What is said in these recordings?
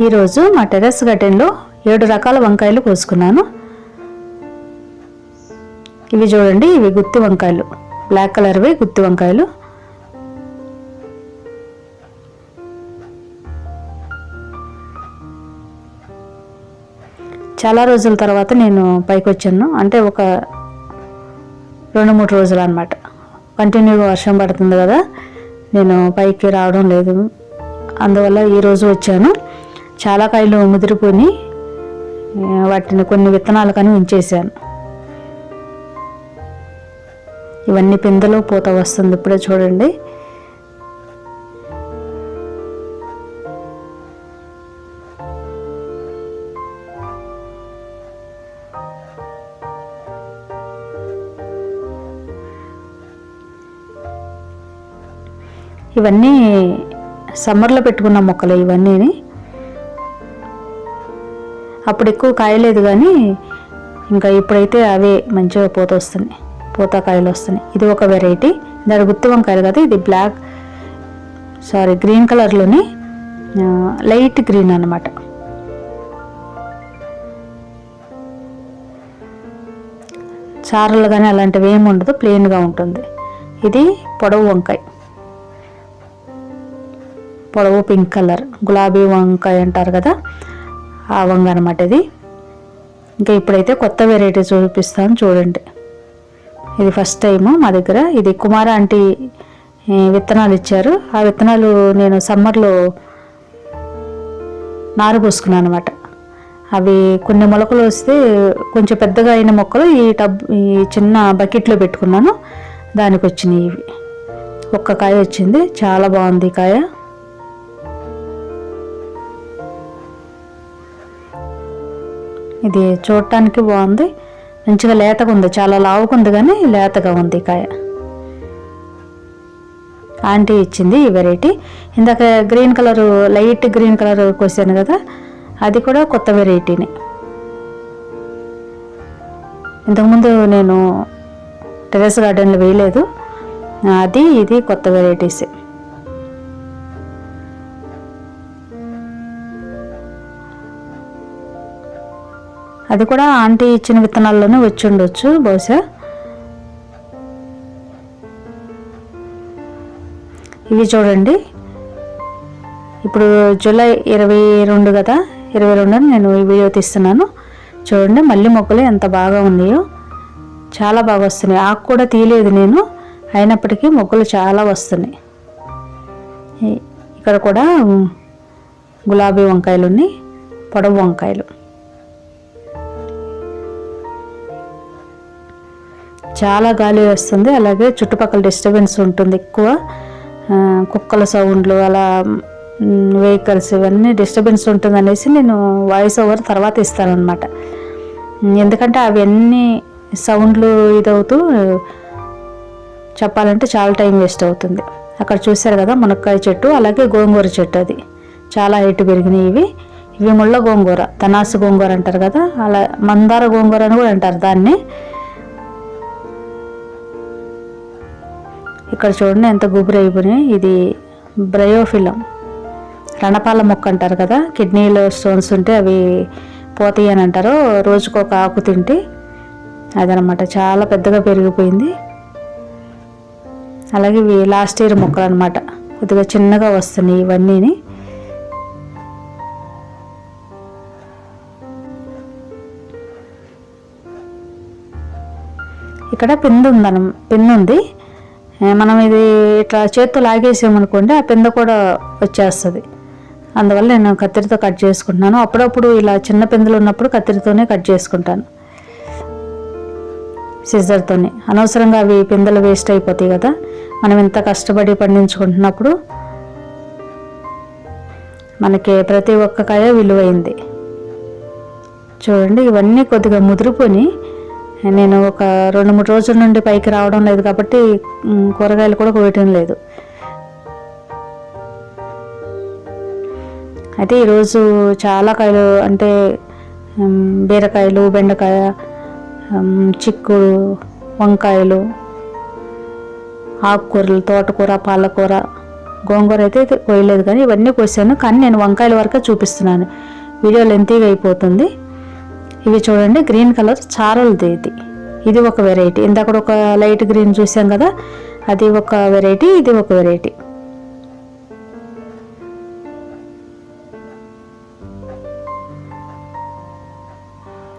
ఈరోజు మా టెర్రస్ గార్డెన్లో ఏడు రకాల వంకాయలు కోసుకున్నాను. ఇవి చూడండి ఇవి గుత్తి వంకాయలు. బ్లాక్ కలర్వి గుత్తి వంకాయలు. చాలా రోజుల తర్వాత నేను పైకి వచ్చాను అంటే ఒక రెండు మూడు రోజులు అనమాట కంటిన్యూగా వర్షం పడుతుంది కదా నేను పైకి రావడం లేదు. అందువల్ల ఈరోజు వచ్చాను. చాలా కాయలు ముదిరిపోయి వాటిని కొన్ని విత్తనాలు కానీ ఉంచేసాను ఇవన్నీ పిందెలో పూత వస్తుంది ఇప్పుడే చూడండి. ఇవన్నీ సమ్మర్లో పెట్టుకున్న మొక్కలు ఇవన్నీ అప్పుడు ఎక్కువ కాయలేదు కానీ ఇంకా ఇప్పుడైతే అవే మంచిగా పూత వస్తున్నాయి. పూత కాయలు వస్తున్నాయి. ఇది ఒక వెరైటీ దాని గుత్తి వంకాయలు కదా ఇది? బ్లాక్ సారీ గ్రీన్ కలర్లోని లైట్ గ్రీన్ అన్నమాట. చారలు కానీ అలాంటివి ఏమి ఉండదు. ప్లెయిన్గా ఉంటుంది. ఇది పొడవు వంకాయ. పొడవు పింక్ కలర్ గులాబీ వంకాయ అంటారు కదా? ఆవంగా అనమాట ఇది. ఇంకా ఇప్పుడైతే కొత్త వెరైటీ చూపిస్తాను చూడండి. ఇది ఫస్ట్ టైము మా దగ్గర. ఇది కుమార ఆంటీ విత్తనాలు ఇచ్చారు. ఆ విత్తనాలు నేను సమ్మర్లో నారు పోసుకున్నాను అనమాట అవి కొన్ని మొలకలు వస్తే కొంచెం పెద్దగా అయిన మొక్కలు ఈ టబ్ ఈ చిన్న బకెట్లో పెట్టుకున్నాను. దానికి వచ్చినాయి ఇవి. ఒక్క కాయ వచ్చింది. చాలా బాగుంది కాయ. ఇది చూడటానికి బాగుంది. మంచిగా లేతగా ఉంది. చాలా లావుకుంది కానీ లేతగా ఉంది కాయ. ఆంటీ ఇచ్చింది ఈ వెరైటీ ఇందాక green colour light green colour కోసాను కదా అది కూడా కొత్త వెరైటీని ఇంతకుముందు నేను టెరెస్ గార్డెన్లో వేయలేదు. అది ఇది కొత్త వెరైటీసే అది కూడా ఆంటీ ఇచ్చిన విత్తనాల్లోనే వచ్చి ఉండొచ్చు బహుశా. ఇవి చూడండి. ఇప్పుడు జూలై ఇరవై రెండు కదా ఇరవై రెండు నేను ఈ వీడియో తీస్తున్నాను. చూడండి మళ్ళీ మొక్కలు ఎంత బాగా ఉన్నాయో. చాలా బాగా వస్తున్నాయి. ఆకు కూడా తీయలేదు నేను. అయినప్పటికీ మొక్కలు చాలా వస్తున్నాయి. ఇక్కడ కూడా గులాబీ వంకాయలు ఉన్నాయి పొడవు వంకాయలు. చాలా గాలి వస్తుంది. అలాగే చుట్టుపక్కల డిస్టర్బెన్స్ ఉంటుంది ఎక్కువ. కుక్కల సౌండ్లు అలా వెహికల్స్ ఇవన్నీ డిస్టర్బెన్స్ ఉంటుంది అనేసి నేను వాయిస్ ఓవర్ తర్వాత ఇస్తానమాట ఎందుకంటే అవన్నీ సౌండ్లు ఇదవుతూ చెప్పాలంటే చాలా టైం వేస్ట్ అవుతుంది. అక్కడ చూశారు కదా మునక్కాయ చెట్టు అలాగే గోంగూర చెట్టు అది. చాలా హైట్ పెరిగినాయి ఇవి. ఇవి ముళ్ళ గోంగూర తనాసు గోంగూర అంటారు కదా అలా మందార గోంగూర అని కూడా అంటారు దాన్ని. ఇక్కడ చూడండి ఎంత గుబురు అయిపోయినాయి. ఇది బ్రయోఫిలం. రణపాల మొక్క అంటారు కదా కిడ్నీలో స్టోన్స్ ఉంటే అవి పోతాయి అని అంటారు. రోజుకు ఒక ఆకు తింటే అదనమాట. చాలా పెద్దగా పెరిగిపోయింది. అలాగే ఇవి లాస్ట్ ఇయర్ మొక్కలు అనమాట కొద్దిగా చిన్నగా వస్తున్నాయి ఇవన్నీని. ఇక్కడ పిందు ఉందన పిందు ఉంది మనం ఇది ఇట్లా చేత్తో లాగేసామనుకోండి ఆ పింద కూడా వచ్చేస్తుంది. అందువల్ల నేను కత్తిరితో కట్ చేసుకుంటున్నాను. అప్పుడప్పుడు ఇలా చిన్న పిందెలు ఉన్నప్పుడు కత్తిరితోనే కట్ చేసుకుంటాను. సిజర్తోనే. అనవసరంగా అవి పిందెలు వేస్ట్ అయిపోతాయి కదా మనం ఇంత కష్టపడి పండించుకుంటున్నప్పుడు మనకి ప్రతి ఒక్క కాయ విలువైంది. చూడండి ఇవన్నీ కొద్దిగా ముదిరిపోయి నేను ఒక రెండు మూడు రోజుల నుండి పైకి రావడం లేదు కాబట్టి కూరగాయలు కూడా కోయటం లేదు. అయితే ఈరోజు చాలా కాయలు అంటే బీరకాయలు బెండకాయ చిక్కుడు వంకాయలు ఆకుకూరలు తోటకూర పాలకూర గోంగూర అయితే కోయలేదు కానీ ఇవన్నీ కోసాను. కానీ నేను వంకాయల వరకే చూపిస్తున్నాను. వీడియో లెంతీగా అయిపోతుంది. ఇవి చూడండి గ్రీన్ కలర్ చారలది ఇది ఇది ఒక వెరైటీ ఇందాక ఒక లైట్ గ్రీన్ చూసాం కదా అది ఒక వెరైటీ ఇది ఒక వెరైటీ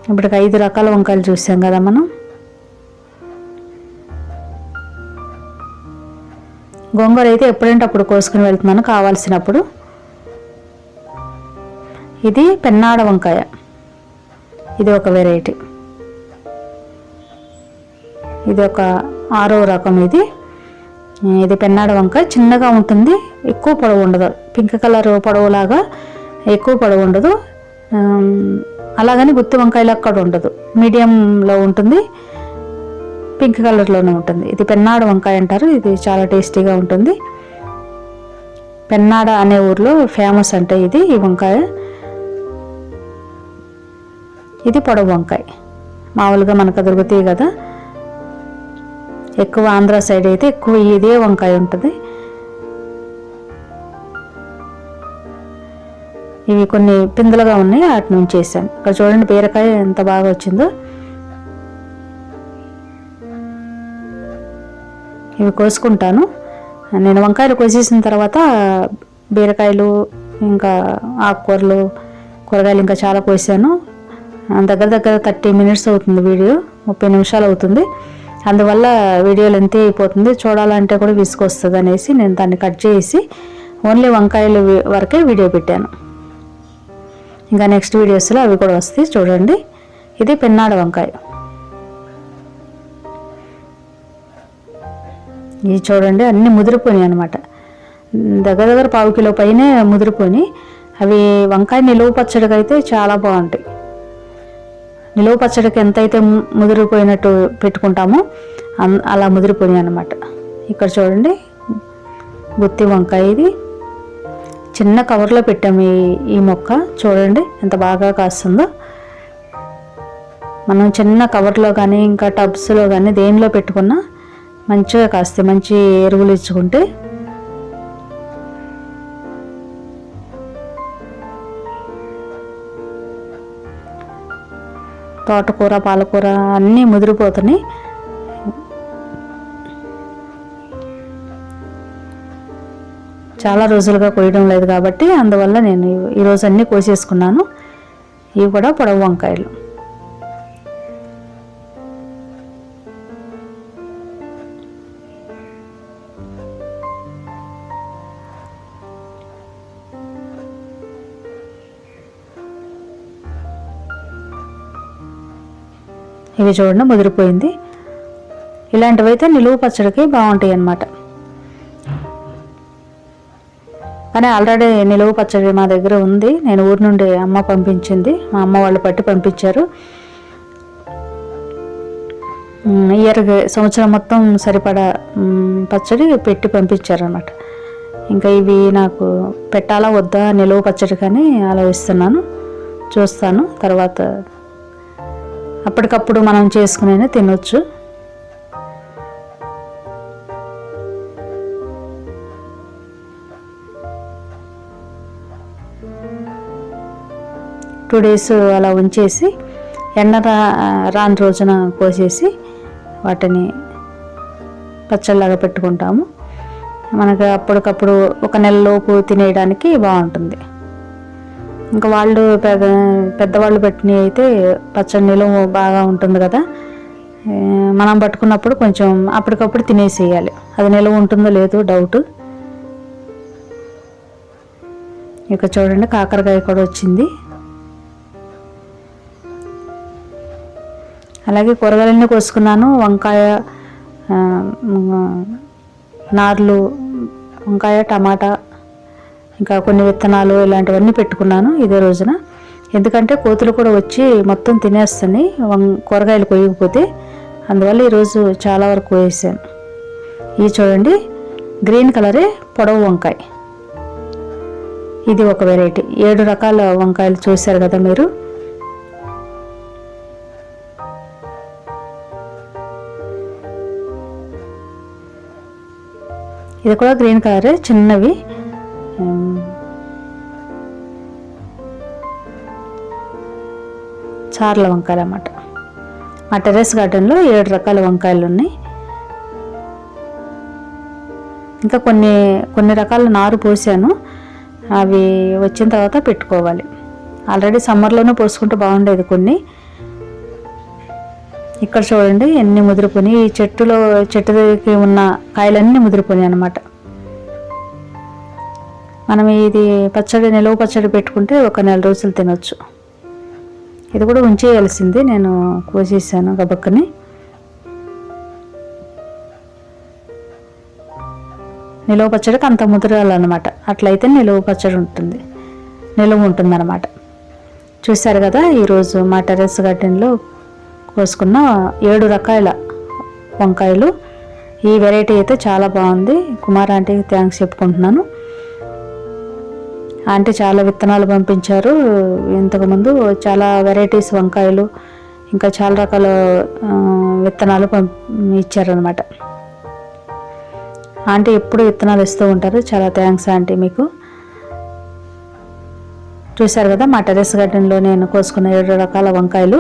ఇప్పటికి ఐదు రకాల వంకాయలు చూసాం కదా మనం. గోంగూర అయితే ఎప్పుడంటే అప్పుడు కోసుకుని వెళ్తున్నాను కావాల్సినప్పుడు. ఇది పెన్నాడ వంకాయ. ఇది ఒక వెరైటీ ఇది ఒక ఆరో రకం ఇది. ఇది పెన్నాడ వంకాయ. చిన్నగా ఉంటుంది ఎక్కువ పొడవు ఉండదు. పింక్ కలర్ పొడవులాగా ఎక్కువ పొడవు ఉండదు. అలాగని గుత్తి వంకాయలు అక్కడ ఉండదు. మీడియంలో ఉంటుంది పింక్ కలర్లోనే ఉంటుంది. ఇది పెన్నాడ వంకాయ అంటారు ఇది చాలా టేస్టీగా ఉంటుంది. పెన్నాడ అనే ఊర్లో ఫేమస్ అంటే ఇది ఈ వంకాయ. ఇది పొడవు వంకాయ. మామూలుగా మనకు దొరుకుతాయి కదా ఎక్కువ ఆంధ్ర సైడ్ అయితే ఎక్కువ ఇదే వంకాయ ఉంటుంది. ఇవి కొన్ని పిందలుగా ఉన్నాయి వాటి నుంచి చేశాను ఇక్కడ చూడండి బీరకాయ ఎంత బాగా వచ్చిందో. ఇవి కోసుకుంటాను. నేను వంకాయలు కోసేసిన తర్వాత బీరకాయలు ఇంకా ఆకుకూరలు కూరగాయలు ఇంకా చాలా కోసాను. దగ్గర దగ్గర థర్టీ మినిట్స్ అవుతుంది వీడియో ముప్పై నిమిషాలు అవుతుంది. అందువల్ల వీడియో లెంత్ అయిపోతుంది. చూడాలంటే కూడా విసుకొస్తుంది అనేసి నేను దాన్ని కట్ చేసి ఓన్లీ వంకాయలు వరకే వీడియో పెట్టాను. ఇంకా నెక్స్ట్ వీడియోస్లో అవి కూడా వస్తాయి. చూడండి. ఇది పెన్నాడ వంకాయ. ఇవి చూడండి అన్నీ ముదిరిపోయినాయి అనమాట దగ్గర దగ్గర పావు కిలో పైనే ముదిరిపోయి అవి వంకాయ నిలువ పచ్చడికి అయితే చాలా బాగుంటాయి. నిలువ పచ్చడికి ఎంతైతే ముదిరిపోయినట్టు పెట్టుకుంటామో అన్- అలా ముదిరిపోయినాయి అనమాట ఇక్కడ చూడండి. గుత్తి వంకాయ ఇది. చిన్న కవర్లో పెట్టాము ఈ ఈ మొక్క. చూడండి ఎంత బాగా కాస్తుందో. మనం చిన్న కవర్లో కానీ ఇంకా టబ్స్లో కానీ దేనిలో పెట్టుకున్నా మంచిగా కాస్తాయి. మంచి ఎరువులు ఇచ్చుకుంటే తోటకూర పాలకూర అన్నీ ముదిరిపోతున్నాయి. చాలా రోజులుగా కోయడం లేదు కాబట్టి అందువల్ల నేను ఈరోజు అన్నీ కోసేసుకున్నాను. ఇవి కూడా పొడవు వంకాయలు. ఇవి చూడండి ముదిరిపోయింది. ఇలాంటివైతే నిలువు పచ్చడికి బాగుంటాయి అన్నమాట కానీ ఆల్రెడీ నిలువు పచ్చడి మా దగ్గర ఉంది. నేను ఊరి నుండి అమ్మ పంపించింది. మా అమ్మ వాళ్ళు పట్టి పంపించారు. ఇయర్ సంవత్సరం మొత్తం సరిపడా పచ్చడి పెట్టి పంపించారనమాట ఇంకా ఇవి నాకు పెట్టాలా వద్దా నిలువ పచ్చడి కానీ ఆలోచిస్తున్నాను. చూస్తాను. తర్వాత అప్పటికప్పుడు మనం చేసుకునే తినొచ్చు. టూ డేస్ అలా ఉంచేసి ఎండ రా రాని రోజున కోసేసి వాటిని పచ్చళ్ళగా పెట్టుకుంటాము. మనకు అప్పటికప్పుడు ఒక నెలలోపు తినేయడానికి బాగుంటుంది. ఇంకా వాళ్ళు పెద్ద పెద్దవాళ్ళు పెట్టినవి అయితే పచ్చడి నిలువ బాగా ఉంటుంది కదా. మనం పట్టుకున్నప్పుడు కొంచెం అప్పటికప్పుడు తినేసేయాలి. అది నిల్వ ఉంటుందో లేదో డౌట్ ఇక చూడండి కాకరకాయ కూడా వచ్చింది. అలాగే కూరగాయలన్నీ కోసుకున్నాను. వంకాయ నార్లు వంకాయ టమాటా ఇంకా కొన్ని విత్తనాలు ఇలాంటివన్నీ పెట్టుకున్నాను ఇదే రోజున. ఎందుకంటే కోతులు కూడా వచ్చి మొత్తం తినేస్తున్నాయి వం- కూరగాయలు కొయ్యకపోతే. అందువల్ల ఈరోజు చాలా వరకు వేసాను ఇది చూడండి గ్రీన్ కలరే పొడవు వంకాయ. ఇది ఒక వెరైటీ. ఏడు రకాల వంకాయలు చూశారు కదా మీరు. ఇది కూడా గ్రీన్ కలరే చిన్నవి. చార్ల వంకాయలు అన్నమాట. మా టెర్రస్ గార్డెన్లో ఏడు రకాల వంకాయలు ఉన్నాయి. ఇంకా కొన్ని కొన్ని రకాల నారు పోసాను. అవి వచ్చిన తర్వాత పెట్టుకోవాలి. ఆల్రెడీ సమ్మర్లోనే పోసుకుంటే బాగుండేది కొన్ని. ఇక్కడ చూడండి ఎన్ని ముదిరిపోయినాయి ఈ చెట్టులో చెట్టుకి ఉన్న కాయలన్నీ ముదిరిపోయినాయి అనమాట మనం ఇది పచ్చడి నిలువ పచ్చడి పెట్టుకుంటే ఒక నెల రోజులు తినొచ్చు. ఇది కూడా ఉంచేయాల్సింది. నేను కోసేసాను గబక్కని నిలువ పచ్చడికి అంత ముదరాలన్నమాట. అట్లయితే నిలువ పచ్చడి ఉంటుంది. నిలువ ఉంటుందన్నమాట. చూశారు కదా ఈరోజు మా టెర్రస్ గార్డెన్లో కోసుకున్న ఏడు రకాల వంకాయలు. ఈ వెరైటీ అయితే చాలా బాగుంది. కుమార్ ఆంటీకి థ్యాంక్స్ చెప్పుకుంటున్నాను. ఆంటీ చాలా విత్తనాలు పంపించారు. ఇంతకుముందు చాలా వెరైటీస్ వంకాయలు ఇంకా చాలా రకాల విత్తనాలు పంప్ ఇచ్చారనమాట ఆంటీ ఎప్పుడు విత్తనాలు ఇస్తూ ఉంటారు. చాలా థ్యాంక్స్ ఆంటీ మీకు. చూశారు కదా మా టెరెస్ గార్డెన్లో నేను కోసుకున్న ఏడు రకాల వంకాయలు.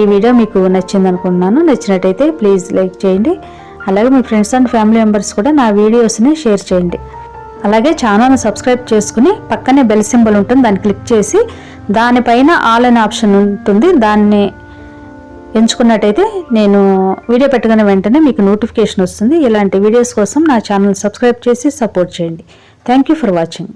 ఈ వీడియో మీకు నచ్చింది అనుకుంటున్నాను నచ్చినట్టయితే ప్లీజ్ లైక్ చేయండి. అలాగే మీ ఫ్రెండ్స్ అండ్ ఫ్యామిలీ మెంబర్స్ కూడా నా వీడియోస్ని షేర్ చేయండి. అలాగే ఛానల్ని సబ్స్క్రైబ్ చేసుకుని పక్కనే బెల్ సింబల్ ఉంటుంది దాన్ని క్లిక్ చేసి దానిపైన ఆల్ అనే ఆప్షన్ ఉంటుంది. దాన్ని ఎంచుకున్నట్టయితే నేను వీడియో పెట్టగానే వెంటనే మీకు నోటిఫికేషన్ వస్తుంది. ఇలాంటి వీడియోస్ కోసం నా ఛానల్ సబ్స్క్రైబ్ చేసి సపోర్ట్ చేయండి. Thank you for watching.